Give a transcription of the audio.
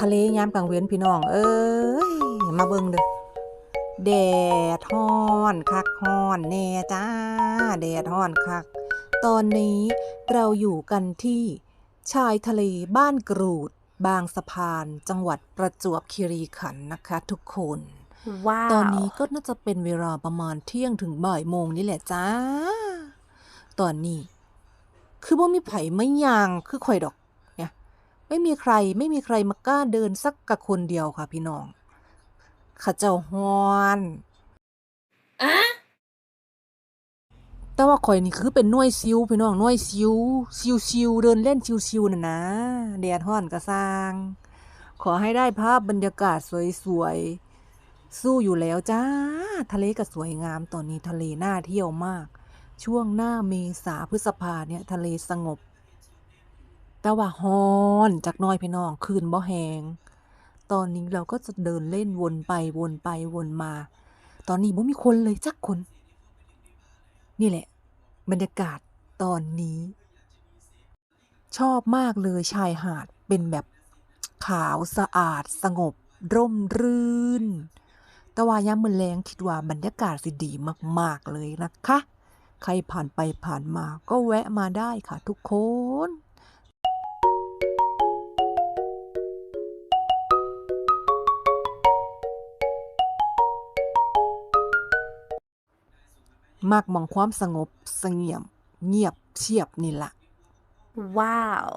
ทะเลยามกลางเว้นพี่น้อง เอ้ย มาเบิ่งเด้อแดดฮ้อนคักฮ้อนแน่จ้า แดดฮ้อนคัก ตอนนี้เราอยู่กันที่ชายทะเลบ้านกรูด บางสะพานจังหวัดประจวบคีรีขันธ์นะคะทุกคนว้าวตอนนี้ก็น่าจะเป็นเวลาประมาณเที่ยงถึงบ่ายโมงนี่แหละจ้า ตอนนี้ คือว่ามีไผไม่ยางคือข่อยดอกเนี่ย ไม่มีใครไม่มีใครมากล้าเดินสักกับคนเดียวค่ะพี่น้องข้าเจ้าฮอนแต่ว่าข่อยนี่คือเป็นหน่วยซิวพี่น้องหน่วยซิวซิวซิวเดินเล่นซิวซิวน่ะนะแดดฮ้อนก็สร้าง ขอให้ได้ภาพบรรยากาศสวยๆสู้อยู่แล้วจ้า ทะเลก็สวยงามตอนนี้ทะเลน่าเที่ยวมาก ช่วงหน้าเมษาพฤษภาเนี่ย ทะเลสงบ แต่ว่าฮอนจากน้อยพี่น้องคืนบ่แหงตอนนี้เราก็จะเดินเล่นวนไปวนไปวนมา ตอนนี้บ่มีคนเลยจักคน นี่แหละ บรรยากาศตอนนี้ ชอบมากเลยชายหาดเป็นแบบขาวสะอาดสงบ ร่มรื่น แต่ว่ายามมื้อแลงคิดว่าบรรยากาศสิดีมาก ๆ เลยนะคะ ใครผ่านไปผ่านมาก็แวะมาได้ค่ะทุกคน มากมองความสงบเสงี่ยม เงียบเชียบนี่ละว้าว